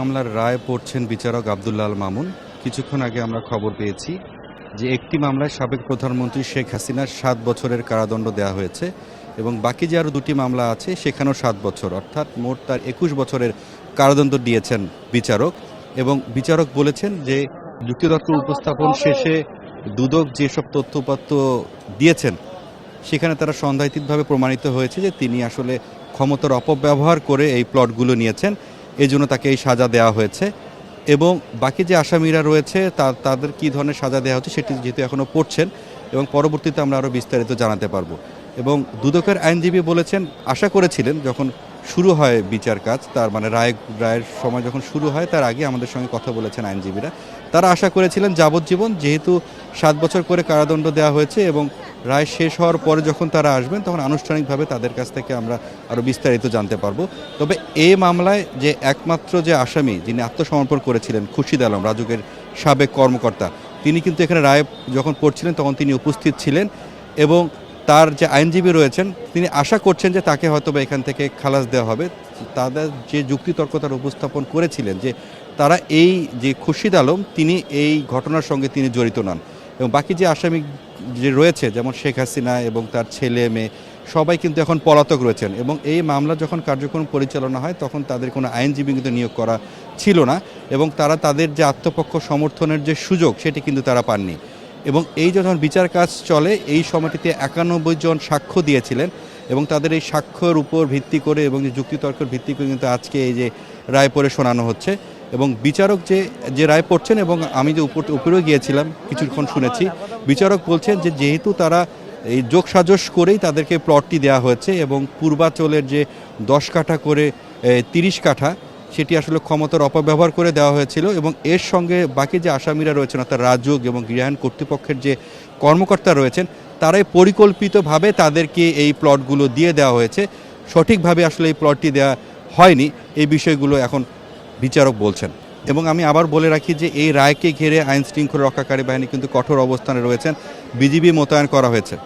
মামলার রায় পড়ছেন বিচারক আবদুল্লাহ আল মামুন। কিছুক্ষণ আগে আমরা খবর পেয়েছি যে একটি মামলায় সাবেক প্রধানমন্ত্রী শেখ হাসিনার সাত বছরের কারাদণ্ড দেওয়া হয়েছে এবং বাকি যে আরও দুটি মামলা আছে সেখানেও সাত বছর, অর্থাৎ মোট তার একুশ বছরের কারাদণ্ড দিয়েছেন বিচারক এবং বিচারক বলেছেন যে যুক্তিতর্ক উপস্থাপন শেষে দুদক যেসব তথ্যপত্র দিয়েছেন, সেখানে তারা সন্দেহাতীতভাবে প্রমাণিত হয়েছে যে তিনি আসলে ক্ষমতার অপব্যবহার করে এই প্লটগুলো নিয়েছেন। এই জন্য তাকে এই সাজা দেওয়া হয়েছে। এবং বাকি যে আসামিরা রয়েছে তাদের কী ধরনের সাজা দেওয়া হচ্ছে সেটি যেহেতু এখনও পড়ছেন এবং পরবর্তীতে আমরা আরও বিস্তারিত জানাতে পারব। এবং দুদকের আইনজীবী বলেছেন, আশা করেছিলেন যখন শুরু হয় বিচার কাজ, তার মানে রায়, রায়ের সময় যখন শুরু হয়, তার আগে আমাদের সঙ্গে কথা বলেছেন আইনজীবীরা। তারা আশা করেছিলেন যাবজ্জীবন, যেহেতু সাত বছর করে কারাদণ্ড দেওয়া হয়েছে এবং রায় শেষ হওয়ার পরে যখন তারা আসবেন, তখন আনুষ্ঠানিকভাবে তাদের কাছ থেকে আমরা আরও বিস্তারিত জানতে পারব। তবে এই মামলায় যে একমাত্র যে আসামি, যিনি আত্মসমর্পণ করেছিলেন খুশিদ আলম, রাজুকের সাবেক কর্মকর্তা, তিনি কিন্তু এখানে রায় যখন পড়ছিলেন, তখন তিনি উপস্থিত ছিলেন এবং তার যে আইনজীবী রয়েছেন, তিনি আশা করছেন যে তাকে হয়তো বা এখান থেকে খালাস দেওয়া হবে। তাদের যে যুক্তিতর্ক তারা উপস্থাপন করেছিলেন যে তারা এই যে খুরশিদ আলম, তিনি এই ঘটনার সঙ্গে তিনি জড়িত নন। এবং বাকি যে আসামি যে রয়েছে, যেমন শেখ হাসিনা এবং তার ছেলে, মেয়ে, সবাই কিন্তু এখন পলাতক রয়েছেন। এবং এই মামলা যখন কার্যক্রম পরিচালনা হয়, তখন তাদের কোনো আইনজীবী কিন্তু নিয়োগ করা ছিল না। এবং তারা তাদের যে আত্মপক্ষ সমর্থনের যে সুযোগ, সেটি কিন্তু তারা পাননি। এবং এই যখন বিচার কাজ চলে, এই সময়টিতে একানব্বই জন সাক্ষ্য দিয়েছিলেন এবং তাদের এই সাক্ষ্যর উপর ভিত্তি করে এবং যে যুক্তিতর্কের ভিত্তি করে কিন্তু আজকে এই যে রায় পড়ে শোনানো হচ্ছে। এবং বিচারক যে যে রায় পড়ছেন এবং আমি যে উপর, উপরেও গিয়েছিলাম, কিছুক্ষণ শুনেছি, বিচারক বলছেন যে যেহেতু তারা এই যোগ সাজস করেই তাদেরকে প্লটটি দেওয়া হয়েছে এবং পূর্বাচলের যে দশ কাঠা করে তিরিশ কাঠা সেটি আসলে ক্ষমতার অপব্যবহার করে দেওয়া হয়েছিল এবং এর সঙ্গে বাকি যে আসামিরা রয়েছেন, অর্থাৎ রাজুক এবং গৃহায়ণ কর্তৃপক্ষের যে কর্মকর্তা রয়েছেন, তারাই পরিকল্পিতভাবে তাদেরকে এই প্লটগুলো দিয়ে দেওয়া হয়েছে। সঠিকভাবে আসলে এই প্লটটি দেওয়া হয়নি। এই বিষয়গুলো এখন বিচারক বলছেন। এবং আমি আবার বলে রাখি যে এই রায়কে ঘিরে আইন শৃঙ্খলা রক্ষাকারী বাহিনী কিন্তু কঠোর অবস্থানে রয়েছেন। বিজিবি মোতায়েন করা হয়েছে।